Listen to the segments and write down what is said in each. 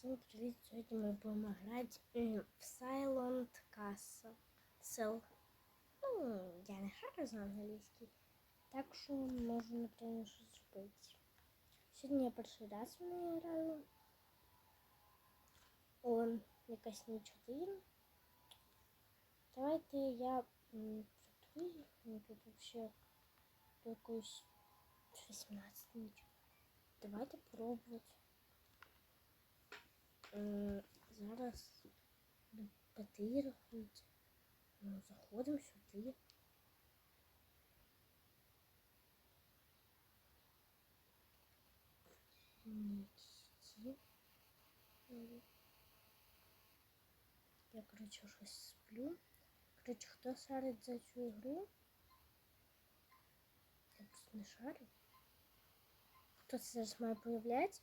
Всім привіт! Сьогодні ми будемо грати е, в Silent Castle. Сел. Ну, я не гарно знаю англійський, так що можу, напевно, щось зробити. Сьогодні я перший раз в неї граю. Он якась ніч один. Давайте я тут взагалі до 18 ніч. Давайте пробувати. Е, зараз п'яти рахується. Ну, заходимо сюди. Я, коротше, щось сплю. Коротше, хто шарить за цю ігру? Я просто не шарю. Хто це зараз має появляться?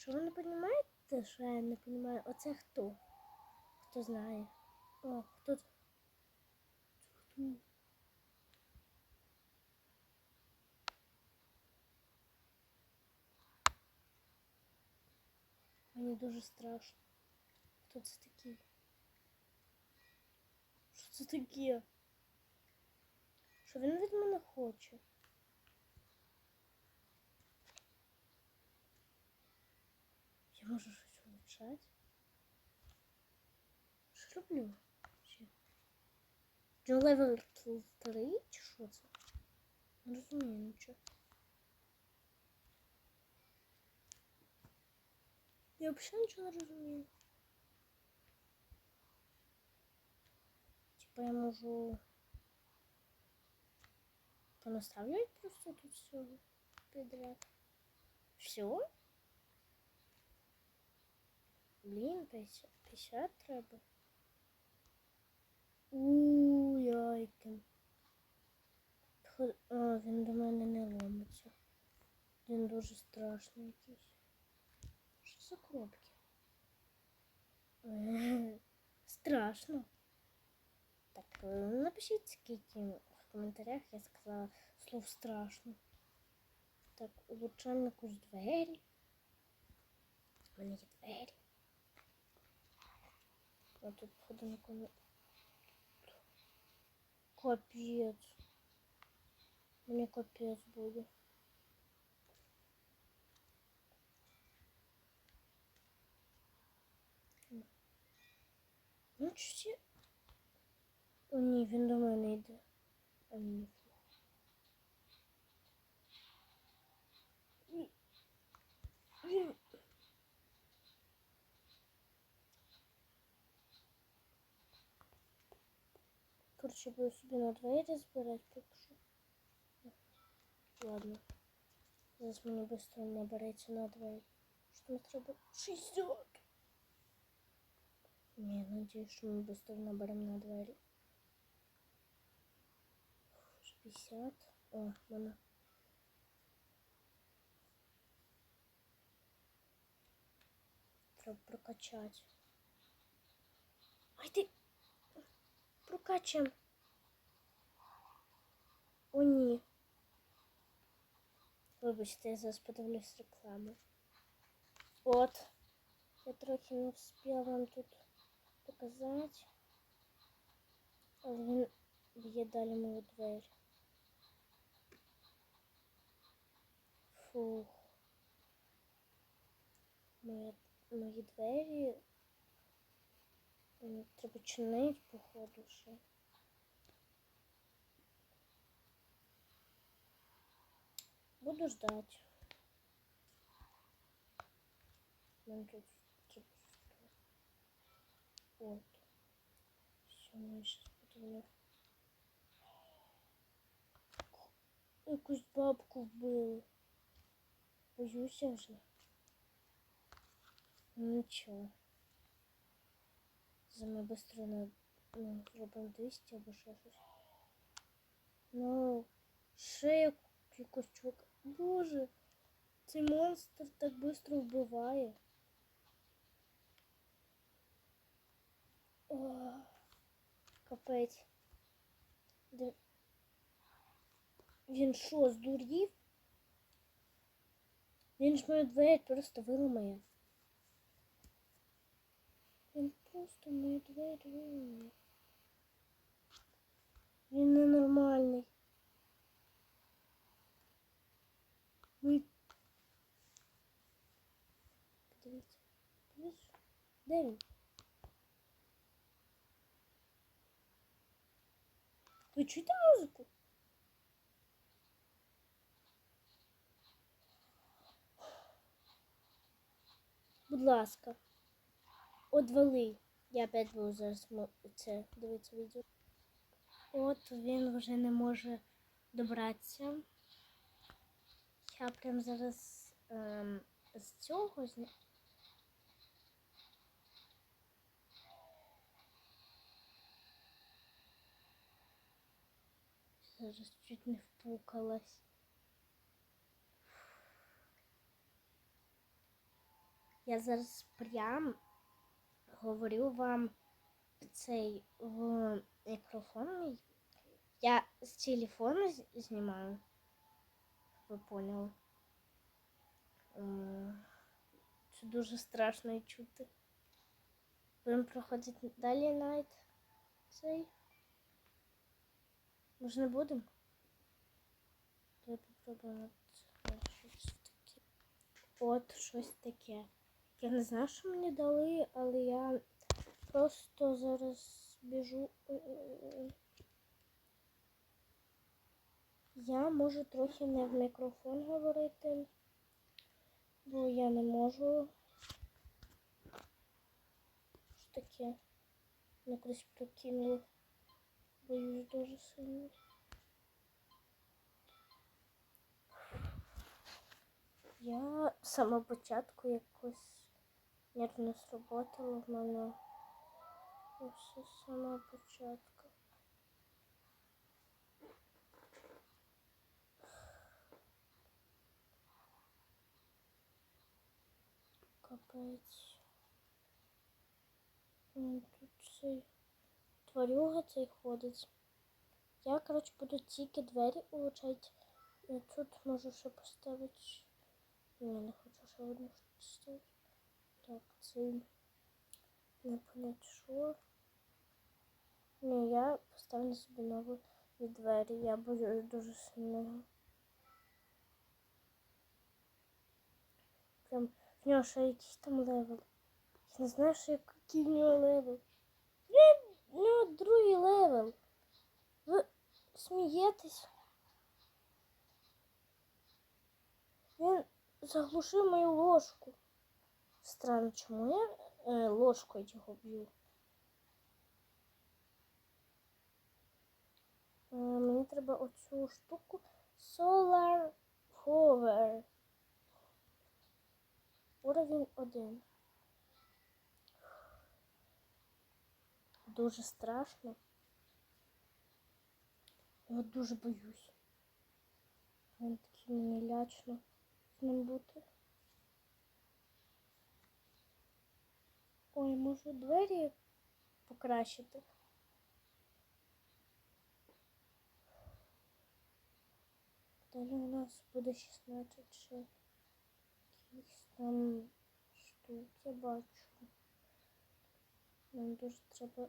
Якщо ви не розумієте, що я не розумію, оце хто? Хто знає? О, хто хто? Мені дуже страшно. Хто це такий? Що це таке? Що він від мене хоче? Я можу щось улучшати. Що роблю? Ще? Джо левел 3 чи що це? Не розумію нічого. Я взагалі нічого не розумію. Типа я можу понаставлять просто тут все подряд. Все? Блін, 50, 50 треба. Ууу, яйки. А, він до мене не ломиться. Він дуже страшний якийсь. Що за коробки? Е, Страшно. Так, е, напишіть скільки в коментарях я сказала слов страшно. Так, улучшаємо якусь двері. У мене є двері. А тут походу нікого. Капець. Мені капець буде. Ну, чи... О, ні, він до мене йде. А ні. Ні. Він... Короче, буду собі на двері збирати поки що. Ладно. Зараз мені швидко набереться на двері. Що мені треба? 60. Ні, надіюсь, що ми швидко наберемо на двері. 60. О, мене. Треба прокачати. Ай ти! Прокачаємо. О, ні. Вибачте, я зараз подивлюсь рекламу. От. Я трохи не встигла вам тут показати. Але він б'є далі мою двері. Фух. Моя, мої двері. Треба чинити, походу, ще. Буду ждать. Нам тут треба що? От. Все, ми зараз будемо. Якусь бабку вбили. Боюся вже. Ну, Нічого. За ми на ну, зробимо 200 або ще щось. Ну, ще як, якось чувак. Боже, цей монстр так швидко вбиває. О, капець. Де... Він що, здурів? Він ж мою двері просто виламає. Він просто мою двері виламає. Він ненормальний. Де він? Ви чуєте музику? Будь ласка, одвали. Я опять буду зараз це дивитися відео. От він вже не може добратися. Я прям зараз ем, з цього зня... Зараз чуть не впукалась. Я зараз прям говорю вам цей в мікрофон. Я з телефону знімаю. Ви поняли? Це дуже страшно чути. Будемо проходити далі найт цей. Може не будемо? Давай попробуємо щось таке. От щось таке. Я не знаю, що мені дали, але я просто зараз біжу. Я можу трохи не в мікрофон говорити, бо я не можу. Що таке? Мене кудись прокинуло. Боюсь дуже сильно. Я з самого початку якось нервно сработала в мене. Все з самого початку. Капець. Тут цей тварюга цей ходить. Я, коротше, буду тільки двері улучшати. Тут можу ще поставити. Ні, не хочу ще одну штуку ставити. Так, цей. Не понять, що. Ні, я поставлю собі нові двері. Я буду дуже сильно. Прям в нього ще якийсь там левел. Я не знаю, що який в нього левел. Нього другий левел. Ви смієтесь? Він заглушив мою ложку. Странно, чому я е, ложкою його б'ю? Е, мені треба оцю штуку Solar Power. Уровень один. Дуже страшно. Я дуже боюсь. Він такий мені лячно з ним бути. Ой, можу двері покращити. Далі у нас буде 16 ще якихось там штук, я бачу. Нам дуже треба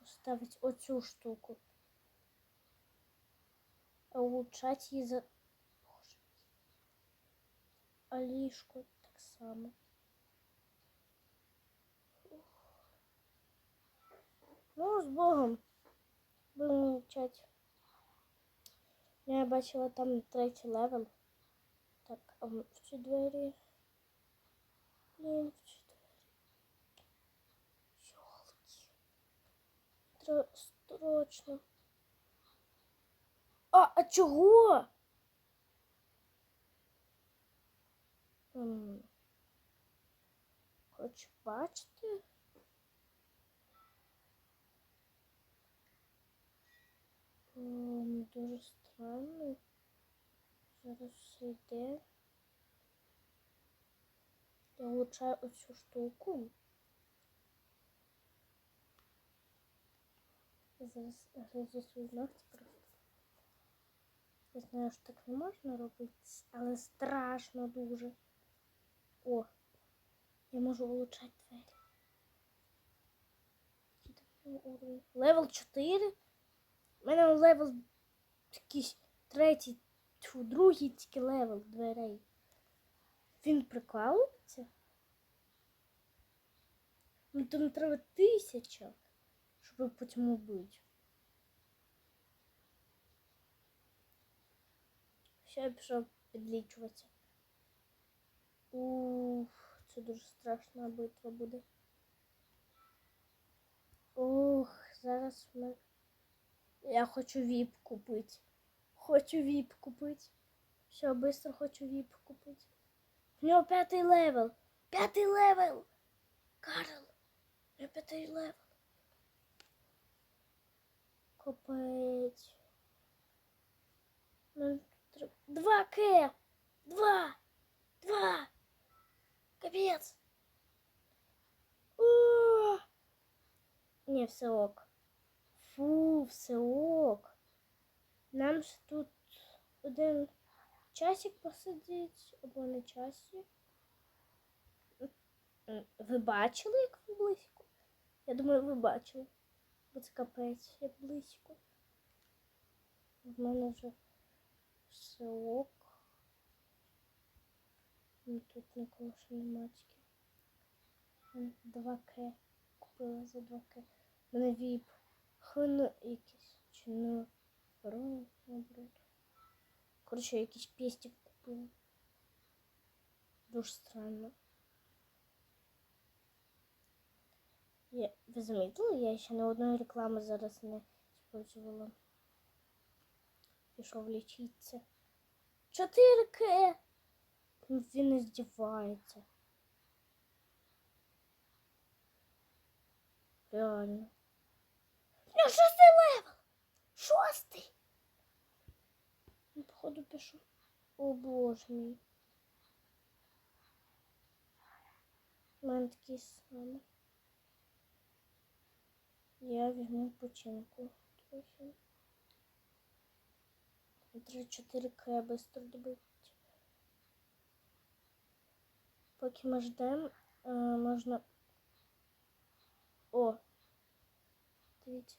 поставити оцю штуку. А улучшати її за. Боже. А ліжко так само. Ну, з Богом. Будемо вчати. Я бачила там третій левел. Так, а в ці двері. Блін, в срочно. А, а чого? Хоч бачите? М, Дуже странно. Зараз все йде. Я влучаю оцю штуку. Зараз гризу свій ногті просто. Я знаю, що так не можна робити, але страшно дуже. О, я можу улучшати двері. Левел 4. У мене левел якийсь третій, тьфу, другий тільки левел дверей. Він прикалується? Ну там треба тисяча, щоб потім убити. Все, я пішов підлічуватися. Ух, це дуже страшна битва буде. Ух, зараз ми. Я хочу віп купити. Хочу віп купити. Все, швидко хочу віп купити. В нього п'ятий левел. П'ятий левел. Карл. У нього п'ятий левел. Копець. Ну, Два К. Два. Два. Капец. Не, все ок. Фу, все ок. Нам ж тут один часик посидіть, або не часик. Ви бачили, як близько? Я думаю, ви бачили. Бо це капець, як близько. В мене вже все. Ну, Тут нікого ще тільки. 2К. Купила за 2К. У мене віп. Хн якийсь. Чи не ворон, наоборот. Коротше, якийсь пестик купила. Дуже странно. Я, ви замітили? Я ще не одної реклами зараз не споживала. Пішов лічитися. 4К! Ну, Він не здівається. Реально. Я шостий левел! Шостий! Ну, походу пишу. О боже мій. У мене такий самий. Я візьму починку трохи. 3-4 к быстро добити. Поки ми ждемо, е, можна. О! Дивіться.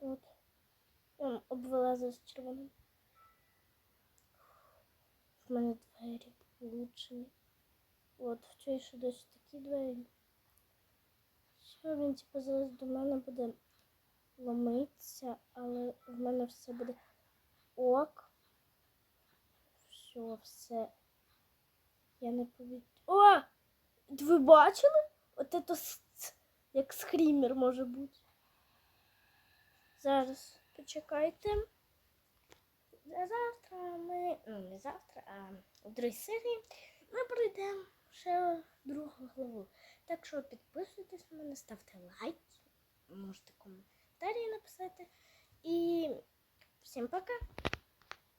От. Я обвела за червоним. В мене двері влучені. От, цій ще десь такі двері. Все, він типу зараз до мене буде ломитися, але в мене все буде ок. Все, все. Я не повід... О! Ви бачили? От с- як скрімер може бути. Зараз почекайте. Завтра ми. Ну, не завтра, а у другій серії ми пройдемо ще другу главу. Так що підписуйтесь на мене, ставте лайк, можете коментарі написати. І всім пока!